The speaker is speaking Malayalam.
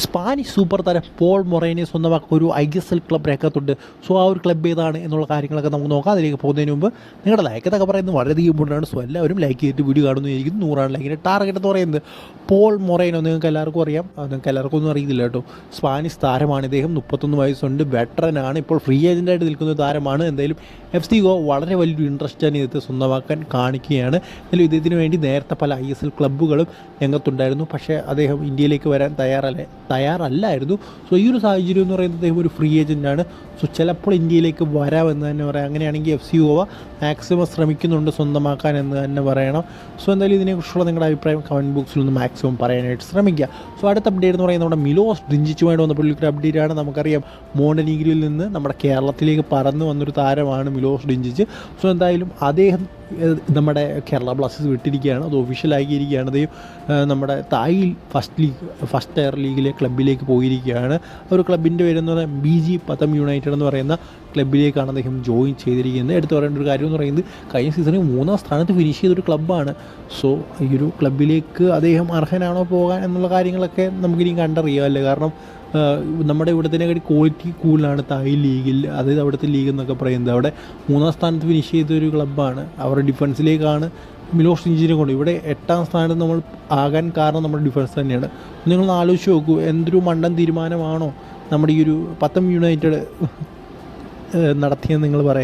സ്പാനിഷ് സൂപ്പർ താരം പോൾ മൊറേനിയ സ്വന്തമാക്കുന്ന ഒരു ഐ എസ് എൽ ക്ലബ് രംഗത്തുണ്ട്. സോ ആ ഒരു ക്ലബ്ബ് ഏതാണ് എന്നുള്ള കാര്യങ്ങളൊക്കെ നമുക്ക് നോക്കാം. അതിലേക്ക് പോകുന്നതിന് മുമ്പ് നിങ്ങളുടെ ലൈക്ക് എന്നൊക്കെ പറയുന്നത് വളരെയധികം ഇമ്പോർട്ടന്റ് സോ എല്ലാവരും ലൈക്ക് ചെയ്തിട്ട് വീഡിയോ കാണുന്നതായിരിക്കും നൂറാണ് ലൈക്കിന്റെ ടാർഗറ്റ് എന്ന് പറയുന്നത്. പോൾ മൊറേനോ നിങ്ങൾക്ക് എല്ലാവർക്കും അറിയാം. നിങ്ങൾക്ക് എല്ലാവർക്കും ഒന്നും അറിയില്ല കേട്ടോ. സ്പാനിഷ് താരമാണ് ഇദ്ദേഹം. മുപ്പത്തൊന്ന് വയസ്സുണ്ട്. വെറ്ററനാണ് ഇപ്പോൾ ഫ്രീ ഏജന്റായിട്ട് നിൽക്കുന്ന താരമാണ്. എന്തായാലും എഫ് സി ഗോ വളരെ വലിയൊരു ഇൻട്രസ്റ്റ് ആണ് ഇദ്ദേഹത്തെ സ്വന്തമാക്കാൻ കാണിക്കുകയാണ്. എന്തായാലും ഇദ്ദേഹത്തിന് വേണ്ടി നേരത്തെ പല ഐ എസ് എൽ ക്ലബ്ബുകളും രംഗത്തുണ്ടായിരുന്നു. പക്ഷേ അദ്ദേഹം ഇന്ത്യയിലേക്ക് വരാൻ തയ്യാറല്ല തയ്യാറല്ലായിരുന്നു. സോ ഈ ഒരു സാഹചര്യം എന്ന് പറയുന്നത് അദ്ദേഹം ഒരു ഫ്രീ ഏജന്റാണ് സോ ചിലപ്പോൾ ഇന്ത്യയിലേക്ക് വരാമെന്ന് തന്നെ പറയാം. അങ്ങനെയാണെങ്കിൽ എഫ് സി ഗോവ മാക്സിമം ശ്രമിക്കുന്നുണ്ട് സ്വന്തമാക്കാൻ എന്ന് തന്നെ പറയണം. സോ എന്തായാലും ഇതിനെക്കുറിച്ചുള്ള നിങ്ങളുടെ അഭിപ്രായം കമന്റ് ബോക്സിൽ ഒന്ന് മാക്സിമം പറയാനായിട്ട് ശ്രമിക്കുക. സോ അടുത്ത അപ്ഡേറ്റ് എന്ന് പറയുന്നത് നമ്മുടെ മിലോസ് ഡിഞ്ചിച്ചുമായിട്ട് വന്ന പുള്ളിക്കൊരു അപ്ഡേറ്റ് ആണ്. നമുക്കറിയാം മോണ്ടനീഗ്രിയിൽ നിന്ന് നമ്മുടെ കേരളത്തിലേക്ക് പറന്ന് വന്നൊരു താരമാണ് മിലോസ് ഡിഞ്ചിച്ച് സോ എന്തായാലും അദ്ദേഹം നമ്മുടെ കേരള ബ്ലാസ്റ്റേഴ്സ് വിട്ടിരിക്കുകയാണ്. അത് ഒഫീഷ്യലാക്കിയിരിക്കുകയാണ് അദ്ദേഹം നമ്മുടെ തായിൽ ഫസ്റ്റ് ലീഗ് ഫസ്റ്റ് ടയർ ലീഗിലെ ക്ലബിലേക്ക് പോയിരിക്കുകയാണ്. ഒരു ക്ലബിന്റെ പേര് എന്ന് പറയുന്നത് ബി ജി പതം യുണൈറ്റഡ് എന്ന് പറയുന്ന ക്ലബിലേക്കാണ് അദ്ദേഹം ജോയിൻ ചെയ്തിരിക്കുന്നത്. എടുത്തു പറയേണ്ട ഒരു കാര്യം എന്ന് പറയുന്നത് കഴിഞ്ഞ സീസണിൽ മൂന്നാം സ്ഥാനത്ത് ഫിനിഷ് ചെയ്തൊരു ക്ലബ്ബാണ്. സോ ഈ ഒരു ക്ലബിലേക്ക് അദ്ദേഹം അർഹനാണോ പോകാൻ എന്നുള്ള കാര്യങ്ങളൊക്കെ നമുക്കിനി കണ്ടറിയാമല്ലേ. കാരണം നമ്മുടെ ഇവിടത്തേക്കാട്ടി ക്വാളിറ്റി കൂടുതലാണ് തായ് ലീഗിൽ അതായത് അവിടുത്തെ ലീഗ് എന്നൊക്കെ പറയുന്നത്. അവിടെ മൂന്നാം സ്ഥാനത്ത് ഫിനിഷ് ചെയ്ത ഒരു ക്ലബ്ബാണ്. അവരുടെ ഡിഫൻസിലേക്കാണ് മിലോസ് ഇഞ്ചിനെ കൊണ്ട് ഇവിടെ എട്ടാം സ്ഥാനത്ത് നമ്മൾ ആകാൻ കാരണം നമ്മുടെ ഡിഫൻസ് തന്നെയാണ്. നിങ്ങൾ ആലോചിച്ച് നോക്കൂ എന്തൊരു മണ്ടൻ തീരുമാനമാണോ നമ്മുടെ ഈ ഒരു പത്തം യുണൈറ്റഡ് നടത്തിയെന്ന് നിങ്ങൾ പറയാം